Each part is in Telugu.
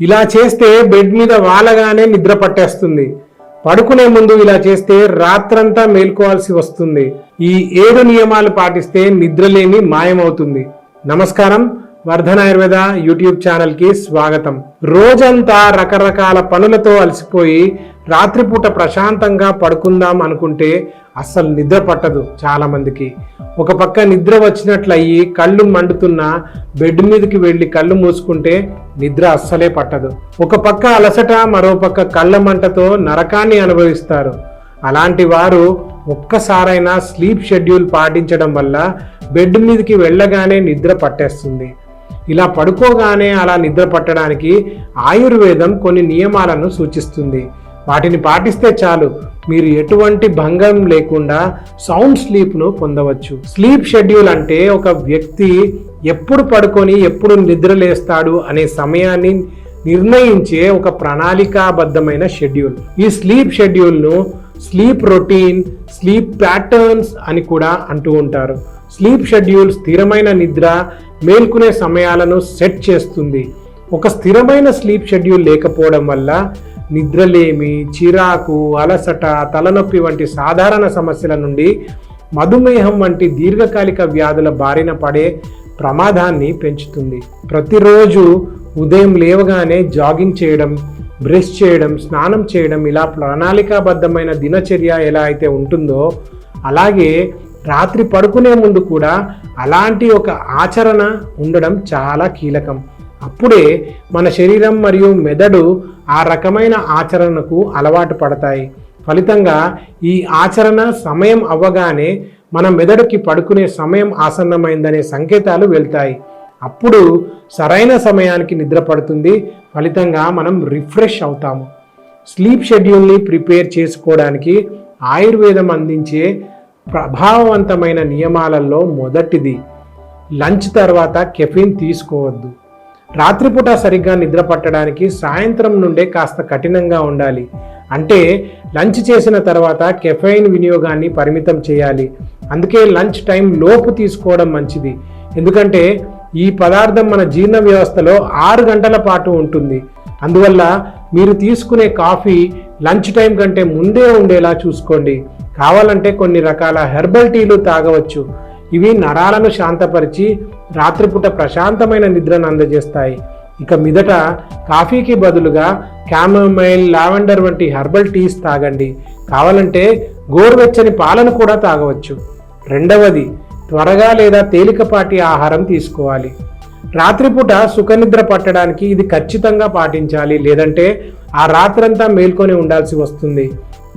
ఇలా చేస్తే బెడ్ మీద వాలగానే నిద్ర పట్టేస్తుంది. పడుకునే ముందు ఇలా చేస్తే రాత్రంతా మేల్కోవాల్సి వస్తుంది. ఈ ఏడు నియమాలు పాటిస్తే నిద్రలేమి మాయమవుతుంది. నమస్కారం. వర్ధన ఆయుర్వేద యూట్యూబ్ ఛానల్కి స్వాగతం. రోజంతా రకరకాల పనులతో అలసిపోయి రాత్రిపూట ప్రశాంతంగా పడుకుందాం అనుకుంటే అస్సలు నిద్ర పట్టదు చాలా మందికి ఒక పక్క నిద్ర వచ్చినట్లయి కళ్ళు మండుతున్నా బెడ్ మీదకి వెళ్ళి కళ్ళు మూసుకుంటే నిద్ర అస్సలే పట్టదు. ఒక పక్క అలసట మరో పక్క కళ్ళ మంటతో నరకాన్ని అనుభవిస్తారు. అలాంటి వారు ఒక్కసారైనా స్లీప్ షెడ్యూల్ పాటించడం వల్ల బెడ్ మీదకి వెళ్ళగానే నిద్ర పట్టేస్తుంది. ఇలా పడుకోగానే అలా నిద్ర పట్టడానికి ఆయుర్వేదం కొన్ని నియమాలను సూచిస్తుంది. వాటిని పాటిస్తే చాలు. మీరు ఎటువంటి భంగం లేకుండా సౌండ్ స్లీప్ను పొందవచ్చు. స్లీప్ షెడ్యూల్ అంటే ఒక వ్యక్తి ఎప్పుడు పడుకొని ఎప్పుడు నిద్రలేస్తాడు అనే సమయాన్ని నిర్ణయించే ఒక ప్రణాళికాబద్ధమైన షెడ్యూల్. ఈ స్లీప్ షెడ్యూల్ను స్లీప్ రొటీన్ స్లీప్ ప్యాటర్న్స్ అని కూడా అంటూ ఉంటారు. స్లీప్ షెడ్యూల్ స్థిరమైన నిద్ర మేల్కొనే సమయాలను సెట్ చేస్తుంది. ఒక స్థిరమైన స్లీప్ షెడ్యూల్ లేకపోవడం వల్ల నిద్రలేమి చిరాకు అలసట తలనొప్పి వంటి సాధారణ సమస్యల నుండి మధుమేహం వంటి దీర్ఘకాలిక వ్యాధుల బారిన పడే ప్రమాదాన్ని పెంచుతుంది. ప్రతిరోజు ఉదయం లేవగానే జాగింగ్ చేయడం బ్రష్ చేయడం స్నానం చేయడం ఇలా ప్రణాళికాబద్ధమైన దినచర్య ఎలా అయితే ఉంటుందో అలాగే రాత్రి పడుకునే ముందు కూడా అలాంటి ఒక ఆచరణ ఉండడం చాలా కీలకం. అప్పుడే మన శరీరం మరియు మెదడు ఆ రకమైన ఆచరణకు అలవాటు పడతాయి. ఫలితంగా ఈ ఆచరణ సమయం అవ్వగానే మన మెదడుకి పడుకునే సమయం ఆసన్నమైందనే సంకేతాలు వెళ్తాయి. అప్పుడు సరైన సమయానికి నిద్ర పడుతుంది. ఫలితంగా మనం రిఫ్రెష్ అవుతాము. స్లీప్ షెడ్యూల్ని ప్రిపేర్ చేసుకోవడానికి ఆయుర్వేదం అందించే ప్రభావవంతమైన నియమాలలో మొదటిది లంచ్ తర్వాత కెఫిన్ తీసుకోవద్దు. రాత్రిపూట సరిగ్గా నిద్ర పట్టడానికి సాయంత్రం నుండే కాస్త కఠినంగా ఉండాలి. అంటే లంచ్ చేసిన తర్వాత కెఫైన్ వినియోగాన్ని పరిమితం చేయాలి. అందుకే లంచ్ టైం లోపు తీసుకోవడం మంచిది. ఎందుకంటే ఈ పదార్థం మన జీర్ణ వ్యవస్థలో ఆరు గంటల పాటు ఉంటుంది. అందువల్ల మీరు తీసుకునే కాఫీ లంచ్ టైం కంటే ముందే ఉండేలా చూసుకోండి. కావాలంటే కొన్ని రకాల హెర్బల్ టీలు తాగవచ్చు. ఇవి నరాలను శాంతపరిచి రాత్రిపూట ప్రశాంతమైన నిద్రను అందజేస్తాయి. ఇక మీదట కాఫీకి బదులుగా క్యామమైల్ లావెండర్ వంటి హెర్బల్ టీస్ తాగండి. కావాలంటే గోరువెచ్చని పాలను కూడా తాగవచ్చు. రెండవది త్వరగా లేదా తేలికపాటి ఆహారం తీసుకోవాలి. రాత్రిపూట సుఖనిద్ర పట్టడానికి ఇది ఖచ్చితంగా పాటించాలి లేదంటే ఆ రాత్రంతా మేల్కొని ఉండాల్సి వస్తుంది.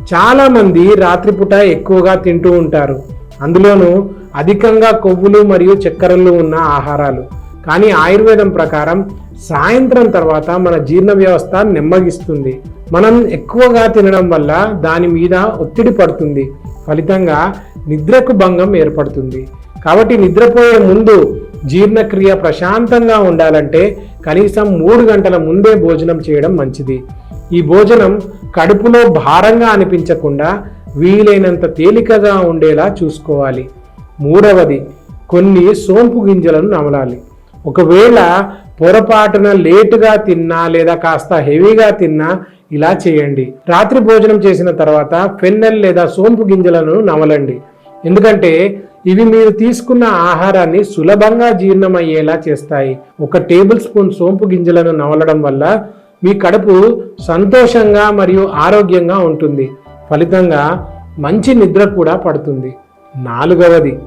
చాలామంది రాత్రిపూట ఎక్కువగా తింటూ ఉంటారు. అందులోనూ అధికంగా కొవ్వులు మరియు చక్కెరలు ఉన్న ఆహారాలు. కానీ ఆయుర్వేదం ప్రకారం సాయంత్రం తర్వాత మన జీర్ణ వ్యవస్థ నెమ్మగిస్తుంది మనం ఎక్కువగా తినడం వల్ల దాని మీద ఒత్తిడి పడుతుంది. ఫలితంగా నిద్రకు భంగం ఏర్పడుతుంది. కాబట్టి నిద్రపోయే ముందు జీర్ణక్రియ ప్రశాంతంగా ఉండాలంటే కనీసం మూడు గంటల ముందే భోజనం చేయడం మంచిది. ఈ భోజనం కడుపులో భారంగా అనిపించకుండా వీలైనంత తేలికగా ఉండేలా చూసుకోవాలి. మూడవది కొన్ని సోంపు గింజలను నమలాలి. ఒకవేళ పొరపాటున లేటుగా తిన్నా లేదా కాస్త హెవీగా తిన్నా ఇలా చేయండి. రాత్రి భోజనం చేసిన తర్వాత ఫెన్నెల్ లేదా సోంపు గింజలను నమలండి. ఎందుకంటే ఇవి మీరు తీసుకున్న ఆహారాన్ని సులభంగా జీర్ణమయ్యేలా చేస్తాయి. ఒక టేబుల్ స్పూన్ సోంపు గింజలను నవలడం వల్ల మీ కడుపు సంతోషంగా మరియు ఆరోగ్యంగా ఉంటుంది. ఫలితంగా మంచి నిద్ర కూడా పడుతుంది. నాలుగవది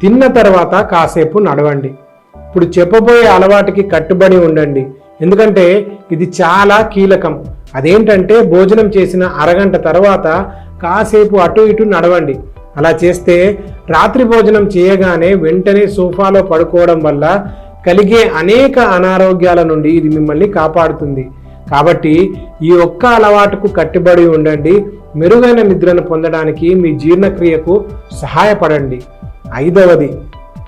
తిన్న తర్వాత కాసేపు నడవండి. ఇప్పుడు చెప్పబోయే అలవాటుకి కట్టుబడి ఉండండి. ఎందుకంటే ఇది చాలా కీలకం. అదేంటంటే భోజనం చేసిన అరగంట తర్వాత కాసేపు అటు ఇటు నడవండి. అలా చేస్తే రాత్రి భోజనం చేయగానే వెంటనే సోఫాలో పడుకోవడం వల్ల కలిగే అనేక అనారోగ్యాల నుండి ఇది మిమ్మల్ని కాపాడుతుంది. కాబట్టి ఈ ఒక్క అలవాటుకు కట్టుబడి ఉండండి. మెరుగైన నిద్రను పొందడానికి మీ జీర్ణక్రియకు సహాయపడండి. ఐదవది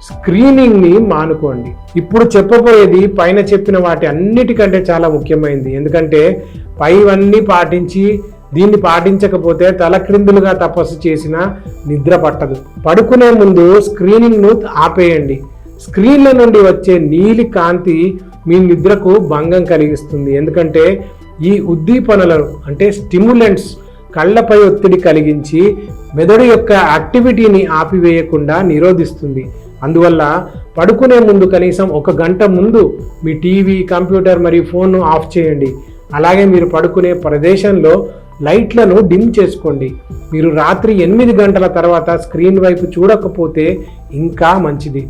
స్క్రీనింగ్ని మానుకోండి. ఇప్పుడు చెప్పబోయేది పైన చెప్పిన వాటి అన్నిటికంటే చాలా ముఖ్యమైనది. ఎందుకంటే పైవన్నీ పాటించి దీన్ని పాటించకపోతే తలక్రిందులుగా తపస్సు చేసిన నిద్ర పట్టదు. పడుకునే ముందు స్క్రీనింగ్ను ఆపేయండి. స్క్రీన్ల నుండి వచ్చే నీలి కాంతి మీ నిద్రకు భంగం కలిగిస్తుంది. ఎందుకంటే ఈ ఉద్దీపనలను అంటే స్టిమ్యులెంట్స్ కళ్ళపై ఒత్తిడి కలిగించి మెదడు యొక్క యాక్టివిటీని ఆపివేయకుండా నిరోధిస్తుంది. అందువల్ల పడుకునే ముందు కనీసం ఒక గంట ముందు మీ టీవీ కంప్యూటర్ మరియు ఫోన్ను ఆఫ్ చేయండి. అలాగే మీరు పడుకునే ప్రదేశంలో లైట్లను డిమ్ చేసుకోండి. మీరు రాత్రి ఎనిమిది గంటల తర్వాత స్క్రీన్ వైపు చూడకపోతే ఇంకా మంచిది.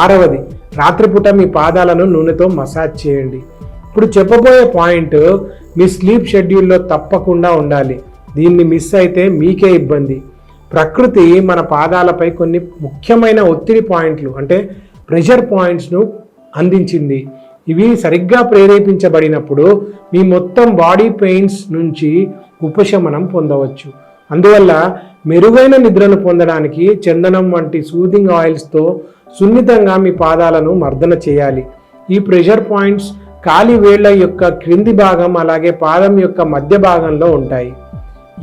ఆరవది రాత్రిపూట మీ పాదాలను నూనెతో మసాజ్ చేయండి. ఇప్పుడు చెప్పబోయే పాయింట్ మీ స్లీప్ షెడ్యూల్లో తప్పకుండా ఉండాలి. దీన్ని మిస్ అయితే మీకే ఇబ్బంది. ప్రకృతి మన పాదాలపై కొన్ని ముఖ్యమైన ఒత్తిడి పాయింట్లు అంటే ప్రెషర్ పాయింట్స్ను అందించింది. ఇవి సరిగ్గా ప్రేరేపించబడినప్పుడు మీ మొత్తం బాడీ పెయిన్స్ నుంచి ఉపశమనం పొందవచ్చు. అందువల్ల మెరుగైన నిద్రను పొందడానికి చందనం వంటి సూదింగ్ ఆయిల్స్తో సున్నితంగా మీ పాదాలను మర్దన చేయాలి. ఈ ప్రెషర్ పాయింట్స్ కాలి వేళ్ళ యొక్క క్రింది భాగం అలాగే పాదం యొక్క మధ్య భాగంలో ఉంటాయి.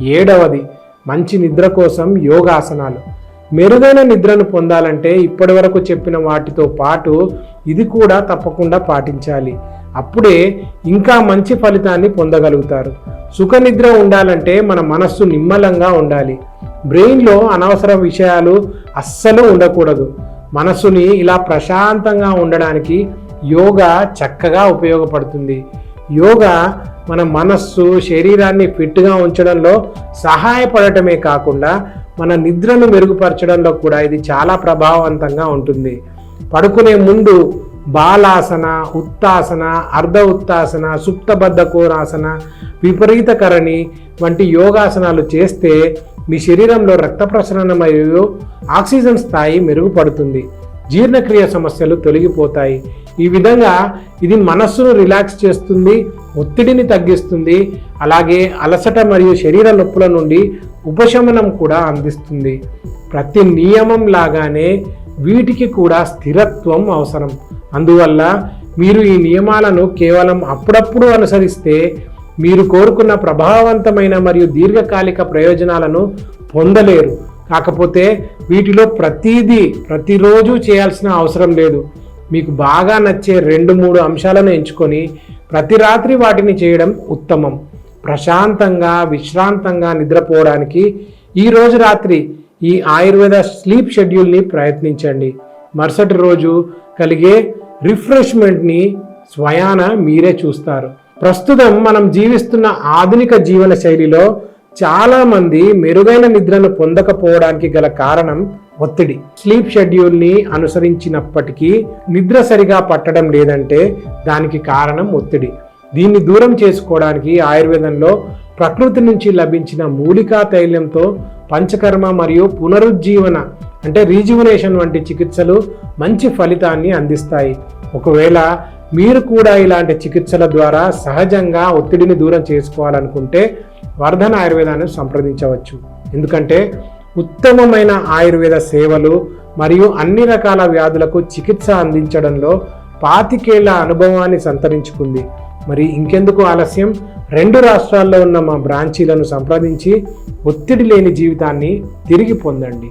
ఏడవది మంచి నిద్ర కోసం యోగాసనాలు. మెరుగైన నిద్రను పొందాలంటే ఇప్పటి వరకు చెప్పిన వాటితో పాటు ఇది కూడా తప్పకుండా పాటించాలి. అప్పుడే ఇంకా మంచి ఫలితాన్ని పొందగలుగుతారు. సుఖ నిద్ర ఉండాలంటే మన మనస్సు నిమ్మలంగా ఉండాలి. బ్రెయిన్లో అనవసర విషయాలు అస్సలు ఉండకూడదు. మనసుని ఇలా ప్రశాంతంగా ఉండడానికి యోగా చక్కగా ఉపయోగపడుతుంది. యోగా మన మనస్సు శరీరాన్ని ఫిట్గా ఉంచడంలో సహాయపడటమే కాకుండా మన నిద్రను మెరుగుపరచడంలో కూడా ఇది చాలా ప్రభావవంతంగా ఉంటుంది. పడుకునే ముందు బాలాసన ఉత్తాసన అర్ధ ఉత్తాసన సుప్తబద్ధ కోరాసన విపరీతకరణి వంటి యోగాసనాలు చేస్తే మీ శరీరంలో రక్త ప్రసరణ మరియు ఆక్సిజన్ స్థాయి మెరుగుపడుతుంది. జీర్ణక్రియ సమస్యలు తొలగిపోతాయి. ఈ విధంగా ఇది మనస్సును రిలాక్స్ చేస్తుంది ఒత్తిడిని తగ్గిస్తుంది అలాగే అలసట మరియు శరీర నొప్పుల నుండి ఉపశమనం కూడా అందిస్తుంది. ప్రతి నియమం లాగానే వీటికి కూడా స్థిరత్వం అవసరం. అందువల్ల మీరు ఈ నియమాలను కేవలం అప్పుడప్పుడు అనుసరిస్తే మీరు కోరుకున్న ప్రభావవంతమైన మరియు దీర్ఘకాలిక ప్రయోజనాలను పొందలేరు. కాకపోతే వీటిలో ప్రతిదీ ప్రతిరోజు చేయాల్సిన అవసరం లేదు. మీకు బాగా నచ్చే రెండు మూడు అంశాలను ఎంచుకొని ప్రతి రాత్రి వాటిని చేయడం ఉత్తమం. ప్రశాంతంగా విశ్రాంతంగా నిద్రపోవడానికి ఈ రోజు రాత్రి ఈ ఆయుర్వేద స్లీప్ షెడ్యూల్ని ప్రయత్నించండి. మరుసటి రోజు కలిగే రిఫ్రెష్మెంట్ని స్వయాన మీరే చూస్తారు. ప్రస్తుతం మనం జీవిస్తున్న ఆధునిక జీవన శైలిలో చాలామంది మెరుగైన నిద్రను పొందకపోవడానికి గల కారణం ఒత్తిడి. స్లీప్ షెడ్యూల్ని అనుసరించినప్పటికీ నిద్ర సరిగా పట్టడం లేదంటే దానికి కారణం ఒత్తిడి. దీన్ని దూరం చేసుకోవడానికి ఆయుర్వేదంలో ప్రకృతి నుంచి లభించిన మూలికా తైలంతో పంచకర్మ మరియు పునరుజ్జీవన అంటే రీజువనేషన్ వంటి చికిత్సలు మంచి ఫలితాన్ని అందిస్తాయి. ఒకవేళ మీరు కూడా ఇలాంటి చికిత్సల ద్వారా సహజంగా ఒత్తిడిని దూరం చేసుకోవాలనుకుంటే వర్ధన ఆయుర్వేదాన్ని సంప్రదించవచ్చు. ఎందుకంటే ఉత్తమమైన ఆయుర్వేద సేవలు మరియు అన్ని రకాల వ్యాధులకు చికిత్స అందించడంలో పాతికేళ్ళ అనుభవాన్ని సంతరించుకుంది. మరి ఇంకెందుకు ఆలస్యం? రెండు రాష్ట్రాల్లో ఉన్న మా బ్రాంచీలను సంప్రదించి ఒత్తిడి లేని జీవితాన్ని తిరిగి పొందండి.